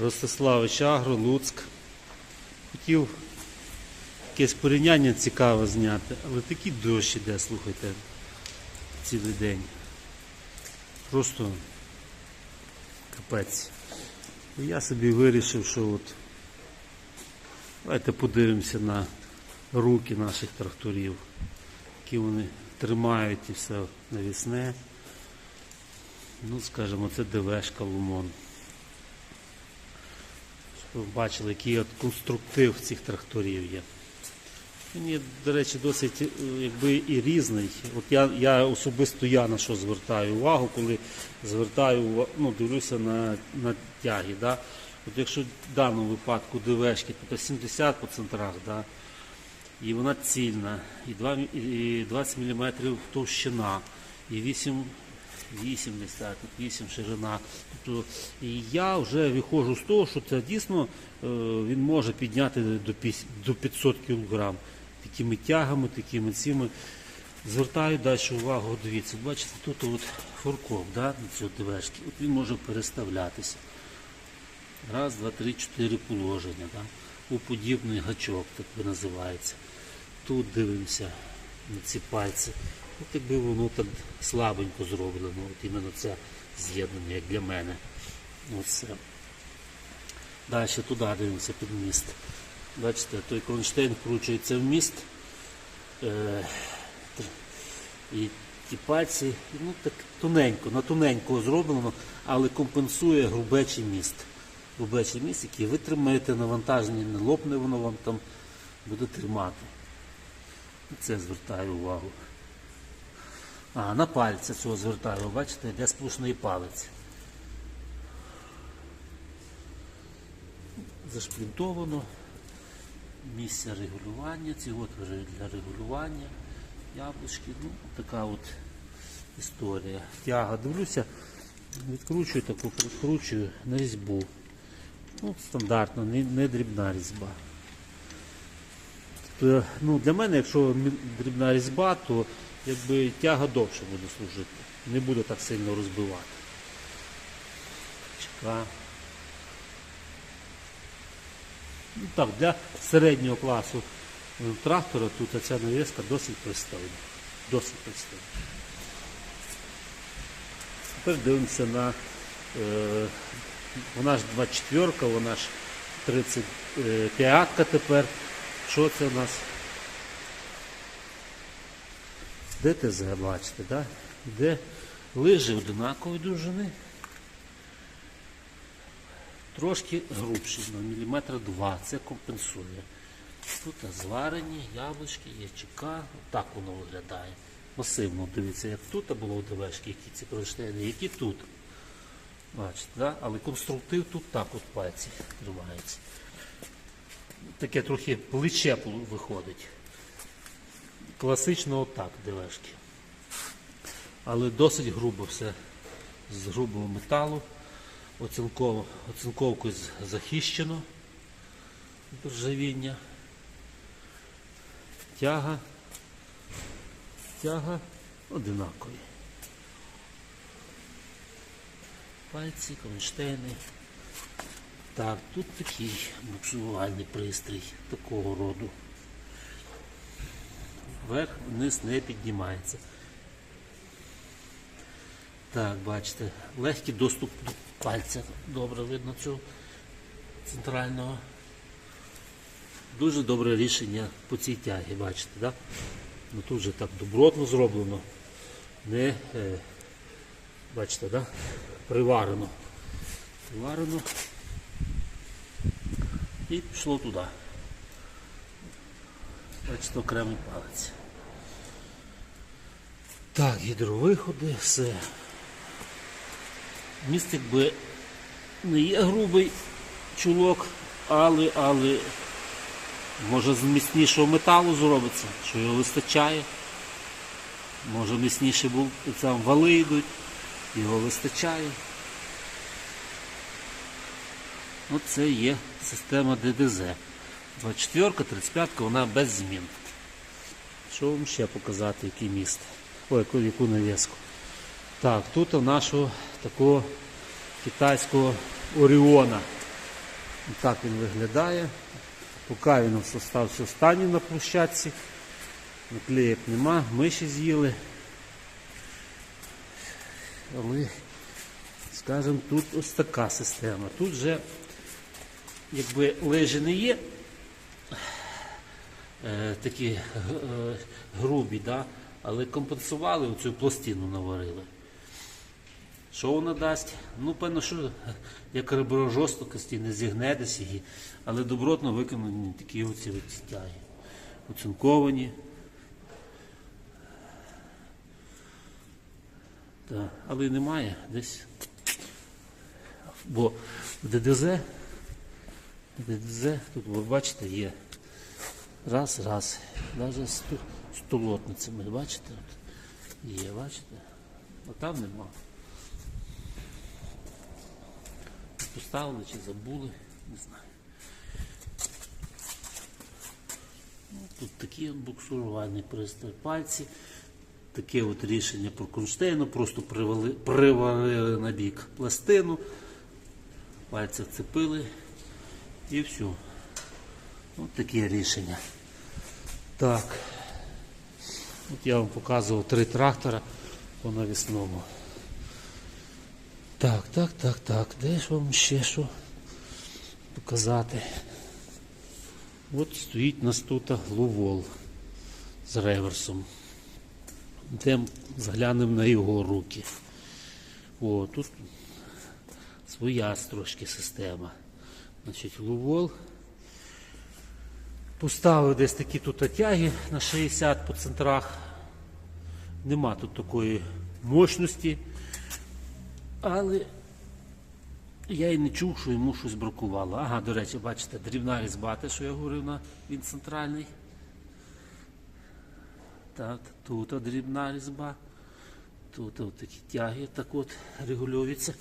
Ростиславич Агро, Луцьк. Хотів якесь порівняння цікаве зняти, але такий дощ іде, слухайте, цілий день. Просто капець. Я собі вирішив, що от давайте подивимося на руки наших тракторів, які вони тримають і все навісне. Ну, скажімо, це ДВшка Лумон. Ви бачили, який от конструктив цих тракторів є. Він є, до речі, досить е, якби, і різний. От я, я особисто я на що звертаю увагу, коли звертаю ну, дивлюся на, на тяги. Да? От якщо в даному випадку ДВшки, то 70 по центрах, да? і вона цільна, і, 2, і 20 мм товщина, і 8 8 десь так, 8 ширина. Тобто, я вже виходжу з того, що це дійсно е, він може підняти до 500 кг такими тягами, такими цими. Звертаю далі увагу, дивіться, бачите, тут от фуркоп да, на цього ДВшки. От він може переставлятися. Раз, два, три, чотири положення. Да? У подібний гачок, так би називається. Тут дивимося на ці пальці. От якби воно так слабенько зроблено, от іменно це з'єднання, як для мене. Оце. Далі туди дивимося під міст. Бачите, той кронштейн вкручується в міст. Е, і ті пальці, ну так тоненько, на тоненько зроблено, але компенсує грубечий міст. Грубечий міст, який ви тримаєте навантаження, не лопне воно вам там буде тримати. Це звертаю увагу. А, на пальця цього звертаю, ви бачите, для сплошної палиці. Зашплінтовано. Місце регулювання, ці отвори для регулювання, яблучки, ну така от історія. Тяга, дивлюся, відкручую таку, прикручую на різьбу. Ну, стандартно, не, не дрібна різьба. Тобто, ну, для мене, якщо дрібна різьба, то якби тяга довше буде служити. Не буде так сильно розбивати. Чека. Ну, так, для середнього класу е, трактора тут ця навіска досить пристойна. Досить пристойна. Тепер дивимося на е, вона ж 24, вона ж 35 тепер. Що це у нас? ДТЗ, бачите, да? де лижі одинакової довжини. Трошки грубші, на міліметра два, це компенсує. Тут зварені яблучки, ячика, так воно виглядає. Масивно, дивіться, як тут було ДВшки, які ці кронштейни, які тут. Бачите, да? але конструктив тут так от пальці тримається. Таке трохи плече виходить. Класично отак ДВшки. Але досить грубо все з грубого металу. Оцінково, оцінковкою з- захищено ржавіння. Тяга. Тяга одинакові. Пальці, кронштейни. Так, тут такий буксувальний пристрій такого роду. Вверх вниз не піднімається. Так, бачите, легкий доступ до пальця. Добре видно цього центрального. Дуже добре рішення по цій тягі, бачите, да? Ну тут вже так добротно зроблено. Не, е, бачите, да? Приварено. Приварено. І пішло туди. Бачите, окремий палець. Так, гідровиходи, все. Міст якби не є грубий чулок, але, але може з міцнішого металу зробиться, що його вистачає. Може міцніше був, там вали йдуть, його вистачає. Ну, це є система ДДЗ. 24, 35 вона без змін. Що вам ще показати, який міст? Ой, яку, яку навіску. Так, тут у нашого такого китайського Оріона. Так він виглядає. Поки він залишився останній на площадці. Наклеїк нема, миші з'їли. Але, скажімо, тут ось така система. Тут вже, якби лижі не є, такі е, е, грубі, да? але компенсували оцю пластину наварили. Що вона дасть? Ну, певно, що як реброжорстокості не зігне десь її, але добротно виконані такі оці тяги. Оцинковані. Так, але немає десь. Бо в ДДЗ, в ДДЗ, тут ви бачите, є раз, раз. Навіть з ту- з толотницями, бачите? От Є, бачите? А там нема. Поставили чи забули, не знаю. Тут такі от буксурувальні пристрій пальці. Таке от рішення про кронштейну, просто привали, приварили на бік пластину, пальці вцепили і все. Таке рішення. Так. От я вам показував три трактора по навісному. Так, так, так, так. Де ж вам ще що показати? От стоїть нас тут лувол з реверсом. Йдемо, заглянемо на його руки. О, тут своя трошки система. Значить, лувол. Поставив десь такі тут тяги на 60 по центрах. Нема тут такої мощності. Але я і не чув, що йому щось бракувало. Ага, до речі, бачите, дрібна різьба, те, що я говорив, він центральний. Так, тут дрібна різьба. Тут от такі тяги так от регулюється.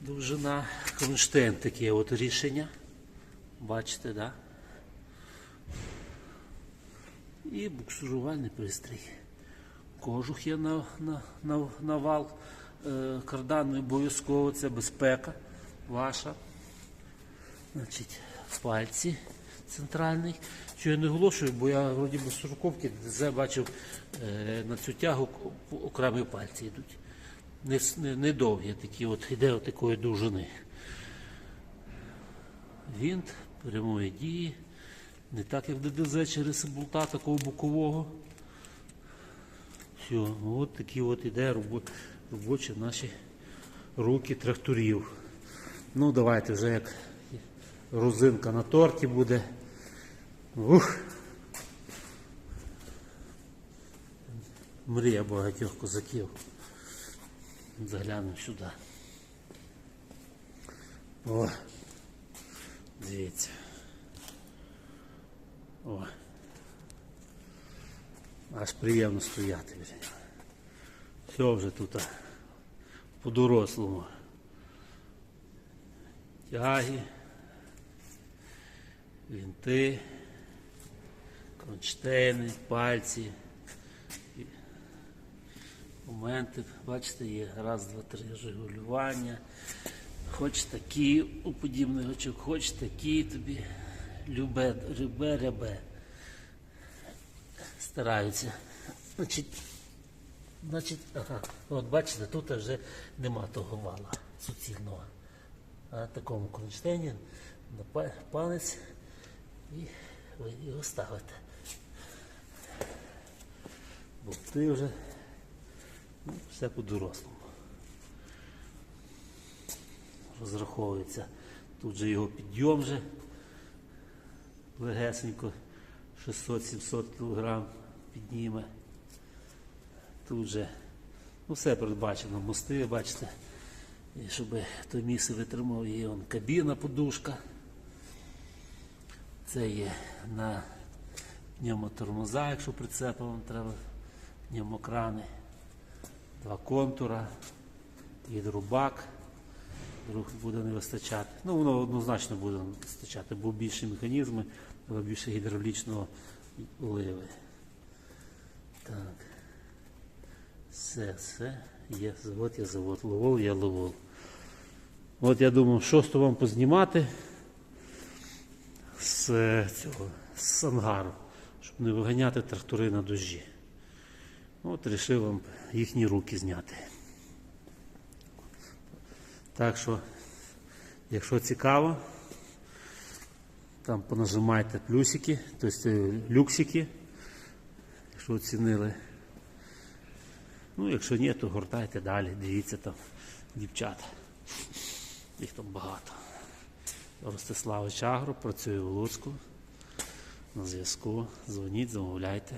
Довжина. Кронштейн таке от рішення. Бачите, так? І буксурувальний пристрій. Кожух є на, на, на, на вал. Е, кардан обов'язково, це безпека ваша. Значить, пальці центральний. Що я не оголошую, бо я вроді без сороковки бачив е, на цю тягу окремі пальці йдуть. Не, с- не, не такі от іде от такої довжини. Вінт прямої дії. Не так, як в ДДЗ через болта такого бокового. Все, от такі от іде робочі наші руки тракторів. Ну, давайте вже як розинка на торті буде. Ух. Мрія багатьох козаків. Заглянемо сюди. О, дивіться. О. Аж приємно стояти. Все вже тут по-дорослому. Тяги, вінти, кронштейни, пальці. Моменти, бачите, є раз, два, три регулювання. Хоч такі у подібний гачок, хоч такі тобі любе, любе, рябе. Стараються. Значить, значить, ага, от бачите, тут вже нема того вала суцільного. А такому кронштейні на па- палець і ви його ставите. Бо ти вже ну, все по-дорослому. Розраховується. Тут же його підйом вже легесенько 600-700 кг підніме. Тут же ну, все передбачено, мости, бачите, і щоб то місце витримав, є он кабіна, подушка. Це є на пневмотормоза, якщо прицепа вам треба, пневмокрани, два контура, гідробак, вдруг буде не вистачати. Ну, воно однозначно буде вистачати, бо більше механізми, але більше гідравлічного ливи. Так. Все, все. Є завод, є завод. Ловол, є ловол. От я думав, що вам познімати. з цього з ангару, щоб не виганяти трактори на дощі. От вирішив вам їхні руки зняти. Так що, якщо цікаво, там понажимайте плюсики, тобто люксики, якщо оцінили. Ну, якщо ні, то гортайте далі, дивіться там дівчата. Їх там багато. Ростиславич Агро, працює в Луцьку. На зв'язку. Дзвоніть, замовляйте.